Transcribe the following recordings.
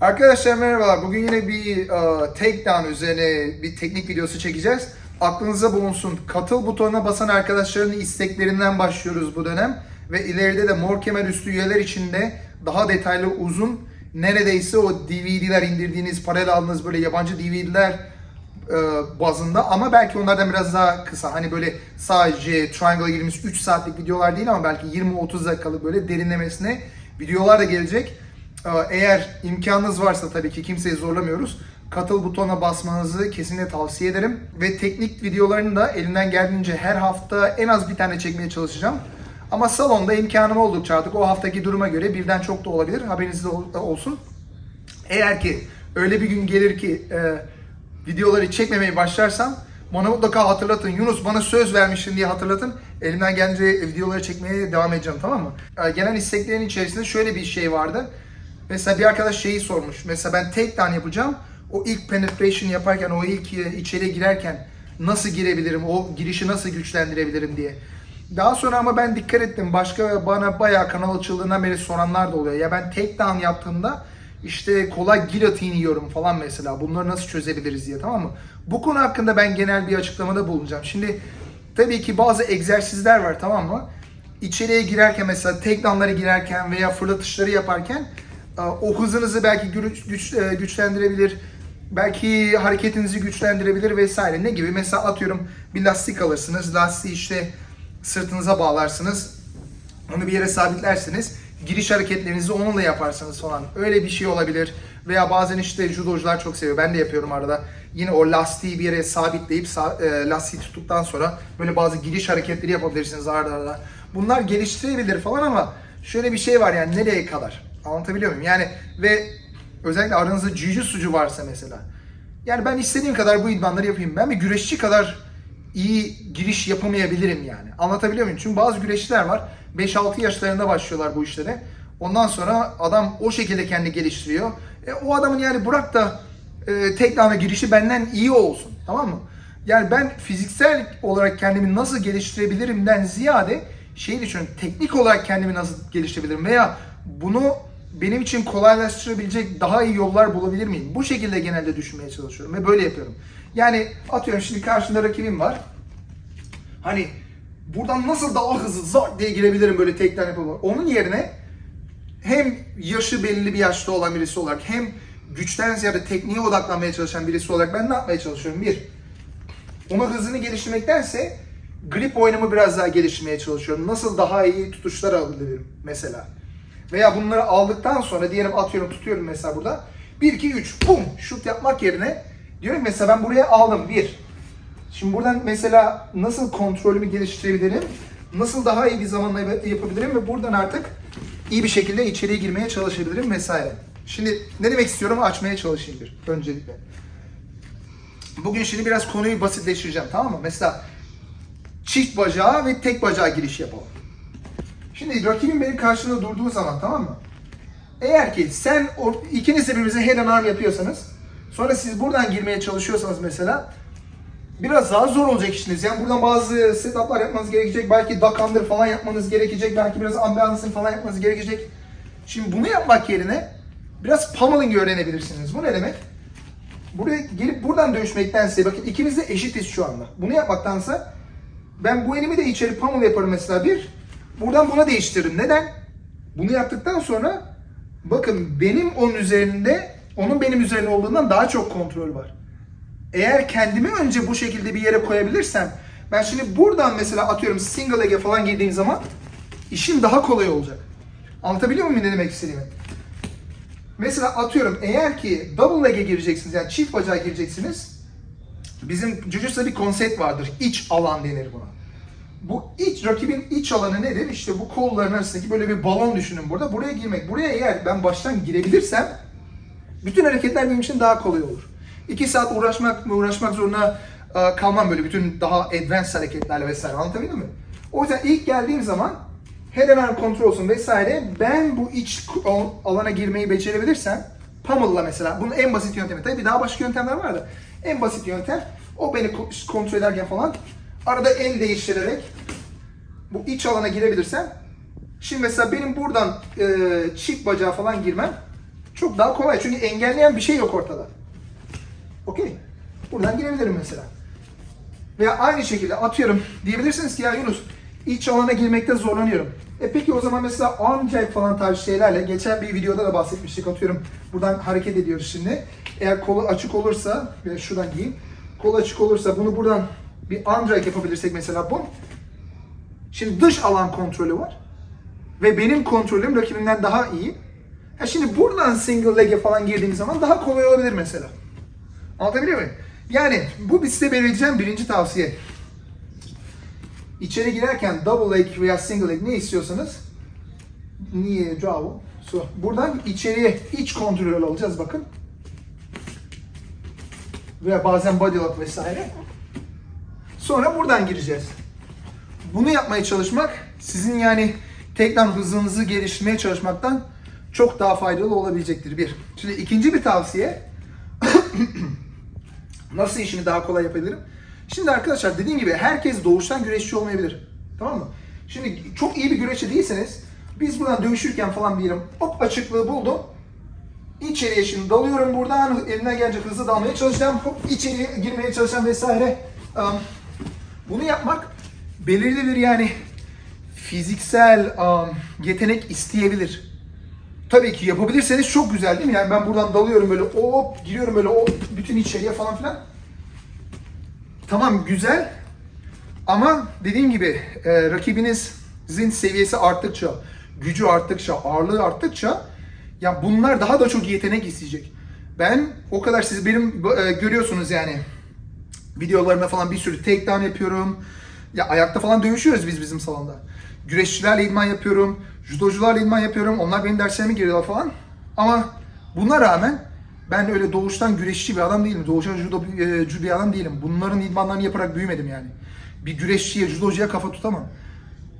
Arkadaşlar merhabalar. Bugün yine bir uh, takedown üzerine bir teknik videosu çekeceğiz. Aklınıza bulunsun. Katıl butonuna basan arkadaşların isteklerinden başlıyoruz bu dönem. Ve ileride de mor kemer üstü üyeler için de daha detaylı uzun neredeyse o DVD'ler indirdiğiniz, parayla aldığınız böyle yabancı DVD'ler e, bazında ama belki onlardan biraz daha kısa. Hani böyle sadece Triangle'a girmiş 3 saatlik videolar değil ama belki 20-30 dakikalık böyle derinlemesine videolar da gelecek. E, Eğer imkanınız varsa tabii ki kimseyi zorlamıyoruz. Katıl butonuna basmanızı kesinlikle tavsiye ederim. Ve teknik videolarını da elimden geldiğince her hafta en az bir tane çekmeye çalışacağım. Ama salonda imkanım oldukça artık o haftaki duruma göre birden çok da olabilir. Haberiniz de ol- olsun. Eğer ki öyle bir gün gelir ki e, videoları çekmemeye başlarsam bana mutlaka hatırlatın. Yunus bana söz vermiştin diye hatırlatın. Elimden gelince videoları çekmeye devam edeceğim tamam mı? E, gelen isteklerin içerisinde şöyle bir şey vardı. Mesela bir arkadaş şeyi sormuş. Mesela ben takedown yapacağım. O ilk penetration yaparken, o ilk e, içeri girerken nasıl girebilirim, o girişi nasıl güçlendirebilirim diye. Daha sonra ama ben dikkat ettim. Başka bana bayağı kanal açıldığından beri soranlar da oluyor. Ya ben takedown yaptığımda işte kolay gilotin yiyorum falan mesela. Bunları nasıl çözebiliriz diye tamam mı? Bu konu hakkında ben genel bir açıklamada bulunacağım. Şimdi tabii ki bazı egzersizler var tamam mı? İçeriye girerken mesela takedown'lara girerken veya fırlatışları yaparken o hızınızı belki güç, güç- e, güçlendirebilir. Belki hareketinizi güçlendirebilir vesaire. Ne gibi? Mesela atıyorum bir lastik alırsınız. Lastiği işte sırtınıza bağlarsınız. Onu bir yere sabitlersiniz. Giriş hareketlerinizi onunla yaparsınız falan. Öyle bir şey olabilir. Veya bazen işte judocular çok seviyor. Ben de yapıyorum arada. Yine o lastiği bir yere sabitleyip sa- e, lastiği tuttuktan sonra böyle bazı giriş hareketleri yapabilirsiniz arada arada. Bunlar geliştirebilir falan ama şöyle bir şey var yani nereye kadar? Anlatabiliyor muyum? Yani ve özellikle aranızda jiu-jitsucu varsa mesela. Yani ben istediğim kadar bu idmanları yapayım. Ben bir güreşçi kadar iyi giriş yapamayabilirim yani. Anlatabiliyor muyum? Çünkü bazı güreşçiler var. 5-6 yaşlarında başlıyorlar bu işlere. Ondan sonra adam o şekilde kendi geliştiriyor. E, o adamın yani bırak da e, takedown'a girişi benden iyi olsun. Tamam mı? Yani ben fiziksel olarak kendimi nasıl geliştirebilirimden ziyade şey düşünüyorum. Teknik olarak kendimi nasıl geliştirebilirim veya bunu benim için kolaylaştırabilecek daha iyi yollar bulabilir miyim? Bu şekilde genelde düşünmeye çalışıyorum ve böyle yapıyorum. Yani atıyorum şimdi karşımda rakibim var. Hani buradan nasıl daha hızlı zart diye girebilirim böyle tekten yapalım. Onun yerine hem yaşı belli bir yaşta olan birisi olarak hem güçten ziyade tekniğe odaklanmaya çalışan birisi olarak ben ne yapmaya çalışıyorum? Bir, ona hızını geliştirmektense grip oyunumu biraz daha geliştirmeye çalışıyorum. Nasıl daha iyi tutuşlar alabilirim mesela. Veya bunları aldıktan sonra diyelim atıyorum tutuyorum mesela burada. 1 2 3 bum şut yapmak yerine diyorum mesela ben buraya aldım 1. Şimdi buradan mesela nasıl kontrolümü geliştirebilirim? Nasıl daha iyi bir zamanla yap- yapabilirim ve buradan artık iyi bir şekilde içeriye girmeye çalışabilirim vesaire. Şimdi ne demek istiyorum açmaya çalışayım bir öncelikle. Bugün şimdi biraz konuyu basitleştireceğim tamam mı? Mesela çift bacağı ve tek bacağı giriş yapalım. Şimdi rakibin benim karşımda durduğu zaman tamam mı? Eğer ki sen ikiniz de birbirinize head and arm yapıyorsanız sonra siz buradan girmeye çalışıyorsanız mesela biraz daha zor olacak işiniz. Yani buradan bazı setuplar yapmanız gerekecek. Belki duck under falan yapmanız gerekecek. Belki biraz unbalancing falan yapmanız gerekecek. Şimdi bunu yapmak yerine biraz pummeling öğrenebilirsiniz. Bu ne demek? Buraya gelip buradan dövüşmektense bakın ikimiz de eşitiz şu anda. Bunu yapmaktansa ben bu elimi de içeri pummel yaparım mesela bir. Buradan buna değiştiririm. Neden? Bunu yaptıktan sonra bakın benim onun üzerinde onun benim üzerinde olduğundan daha çok kontrol var. Eğer kendimi önce bu şekilde bir yere koyabilirsem ben şimdi buradan mesela atıyorum single leg'e falan girdiğim zaman işim daha kolay olacak. Anlatabiliyor muyum ne demek istediğimi? Mesela atıyorum eğer ki double leg'e gireceksiniz yani çift bacağa gireceksiniz. Bizim Jujutsu'da bir konsept vardır. İç alan denir buna. Bu iç rakibin iç alanı nedir? İşte bu kolların arasındaki böyle bir balon düşünün burada. Buraya girmek. Buraya eğer ben baştan girebilirsem bütün hareketler benim için daha kolay olur. İki saat uğraşmak uğraşmak zorunda e, kalmam böyle bütün daha advanced hareketlerle vesaire anlatabildim mi? O yüzden ilk geldiğim zaman head and arm kontrol olsun vesaire ben bu iç alana girmeyi becerebilirsem pummel'la mesela bunun en basit yöntemi tabii daha başka yöntemler var da en basit yöntem o beni ko- kontrol ederken falan arada el değiştirerek bu iç alana girebilirsem şimdi mesela benim buradan e, çift bacağı falan girmem Çok daha kolay çünkü engelleyen bir şey yok ortada. Okey. Buradan girebilirim mesela. Veya aynı şekilde atıyorum diyebilirsiniz ki ya Yunus iç alana girmekte zorlanıyorum. E peki o zaman mesela arm jack falan tarz şeylerle geçen bir videoda da bahsetmiştik atıyorum. Buradan hareket ediyoruz şimdi. Eğer kolu açık olursa ve şuradan giyeyim. Kol açık olursa bunu buradan bir jack yapabilirsek mesela bu. Şimdi dış alan kontrolü var. Ve benim kontrolüm rakibimden daha iyi. Ha şimdi buradan single leg'e falan girdiğim zaman daha kolay olabilir mesela. Anlatabiliyor muyum? Yani bu size vereceğim birinci tavsiye. İçeri girerken double leg veya single leg ne istiyorsanız niye bravo. So, buradan içeriye iç kontrol alacağız bakın. Veya bazen body lock vesaire. Sonra buradan gireceğiz. Bunu yapmaya çalışmak sizin yani tekrar hızınızı geliştirmeye çalışmaktan çok daha faydalı olabilecektir bir. Şimdi ikinci bir tavsiye nasıl işimi daha kolay yapabilirim? Şimdi arkadaşlar dediğim gibi herkes doğuştan güreşçi olmayabilir. Tamam mı? Şimdi çok iyi bir güreşçi değilseniz biz buradan dövüşürken falan diyelim hop açıklığı buldum. İçeriye şimdi dalıyorum buradan elimden gelince hızlı dalmaya çalışacağım. Hop içeriye girmeye çalışacağım vesaire. Um, bunu yapmak belirli bir yani fiziksel um, yetenek isteyebilir. Tabii ki yapabilirseniz çok güzel değil mi? Yani ben buradan dalıyorum böyle hop giriyorum böyle hop bütün içeriye falan filan. Tamam güzel ama dediğim gibi e, rakibinizin seviyesi arttıkça, gücü arttıkça, ağırlığı arttıkça ya bunlar daha da çok yetenek isteyecek. Ben o kadar siz benim e, görüyorsunuz yani videolarımda falan bir sürü takedown yapıyorum. Ya ayakta falan dövüşüyoruz biz bizim salonda. Güreşçilerle idman yapıyorum. Judocularla idman yapıyorum. Onlar benim derslerime giriyorlar falan. Ama buna rağmen ben öyle doğuştan güreşçi bir adam değilim. Doğuştan judo e, bir adam değilim. Bunların idmanlarını yaparak büyümedim yani. Bir güreşçiye, judocuya kafa tutamam.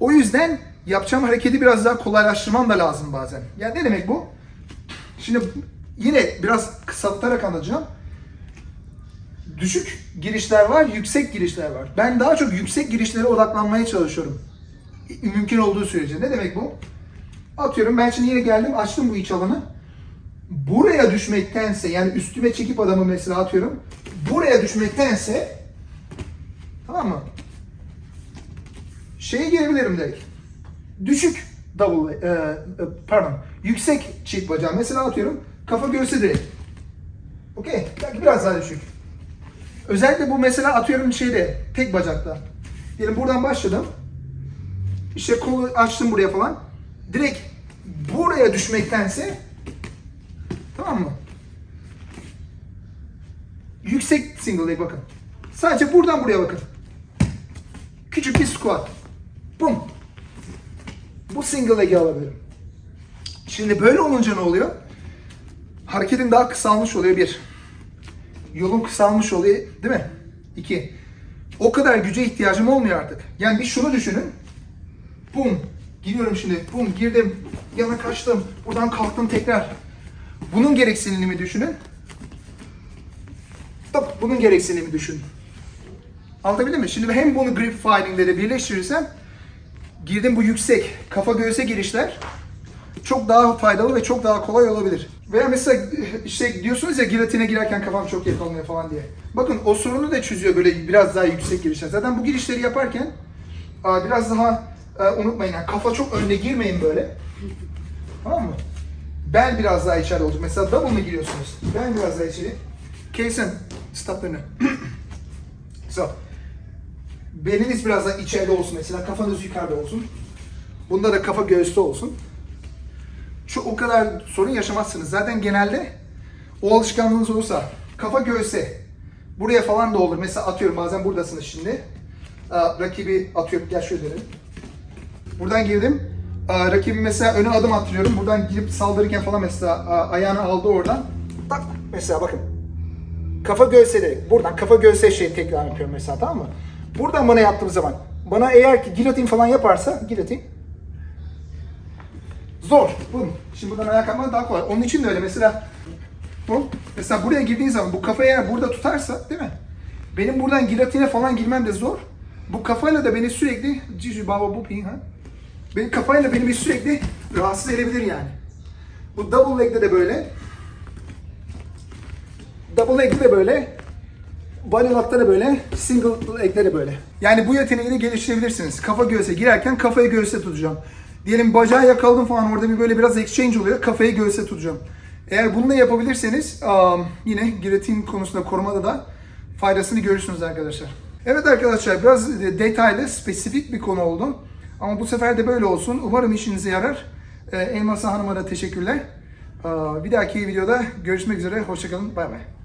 O yüzden yapacağım hareketi biraz daha kolaylaştırmam da lazım bazen. Yani ne demek bu? Şimdi yine biraz kısaltarak anlatacağım düşük girişler var, yüksek girişler var. Ben daha çok yüksek girişlere odaklanmaya çalışıyorum. Mümkün olduğu sürece. Ne demek bu? Atıyorum ben şimdi yine geldim, açtım bu iç alanı. Buraya düşmektense, yani üstüme çekip adamı mesela atıyorum. Buraya düşmektense, tamam mı? Şeye girebilirim direkt. Düşük double, e, e, pardon, yüksek çift bacağı. Mesela atıyorum, kafa göğsü direkt. Okey, belki biraz daha düşük. Özellikle bu mesela atıyorum şeyde tek bacakta. Diyelim buradan başladım. İşte kolu açtım buraya falan. Direkt buraya düşmektense tamam mı? Yüksek single leg bakın. Sadece buradan buraya bakın. Küçük bir squat. Bum. Bu single leg'i alabilirim. Şimdi böyle olunca ne oluyor? Hareketin daha kısalmış oluyor bir yolum kısalmış oluyor değil mi? İki. O kadar güce ihtiyacım olmuyor artık. Yani bir şunu düşünün. Bum. Gidiyorum şimdi. Bum girdim. Yana kaçtım. Buradan kalktım tekrar. Bunun gereksinimini düşünün. Tıp, bunun gereksinimi düşün. Anlatabildim mi? Şimdi hem bunu grip finding'de de birleştirirsem girdim bu yüksek kafa göğse girişler çok daha faydalı ve çok daha kolay olabilir. Veya mesela işte diyorsunuz ya gilatine girerken kafam çok yakalanıyor falan diye. Bakın o sorunu da çözüyor böyle biraz daha yüksek girişler. Zaten bu girişleri yaparken biraz daha e, unutmayın yani kafa çok önde girmeyin böyle. Tamam mı? Bel biraz daha içeride olacak. Mesela double mı giriyorsunuz? Bel biraz daha içeri. Kaysen, stop önü. so. Beliniz biraz daha içeride olsun mesela. Kafanız yukarıda olsun. Bunda da kafa göğüste olsun şu o kadar sorun yaşamazsınız. Zaten genelde o alışkanlığınız olursa kafa göğse buraya falan da olur. Mesela atıyorum bazen buradasınız şimdi. Aa, rakibi atıyorum gel şöyle dedim. Buradan girdim. Aa, rakibi mesela öne adım attırıyorum. Buradan girip saldırırken falan mesela aa, ayağını aldı oradan. Tak mesela bakın. Kafa göğse direkt. Buradan kafa göğse şey tekrar yapıyorum mesela tamam mı? Buradan bana yaptığım zaman bana eğer ki gilotin falan yaparsa gilotin Zor. Bum. Şimdi buradan ayağa kalkmak daha kolay. Onun için de öyle. Mesela bu, mesela buraya girdiğin zaman bu kafayı eğer burada tutarsa değil mi? Benim buradan gilotine falan girmem de zor. Bu kafayla da beni sürekli Cici baba bu ha. Benim kafayla beni bir sürekli rahatsız edebilir yani. Bu double leg'de de böyle. double egg de böyle. Bunny lock'ta da böyle, single egg'de de böyle. Yani bu yeteneği de geliştirebilirsiniz. Kafa göğse girerken kafayı göğüste tutacağım. Diyelim bacağı yakaladım falan orada bir böyle biraz exchange oluyor. Kafayı göğüste tutacağım. Eğer bunu da yapabilirseniz yine giretin konusunda korumada da faydasını görürsünüz arkadaşlar. Evet arkadaşlar biraz detaylı, spesifik bir konu oldu. Ama bu sefer de böyle olsun. Umarım işinize yarar. Ee, Elmas Hanım'a da teşekkürler. Bir dahaki videoda görüşmek üzere. Hoşçakalın. Bay bay.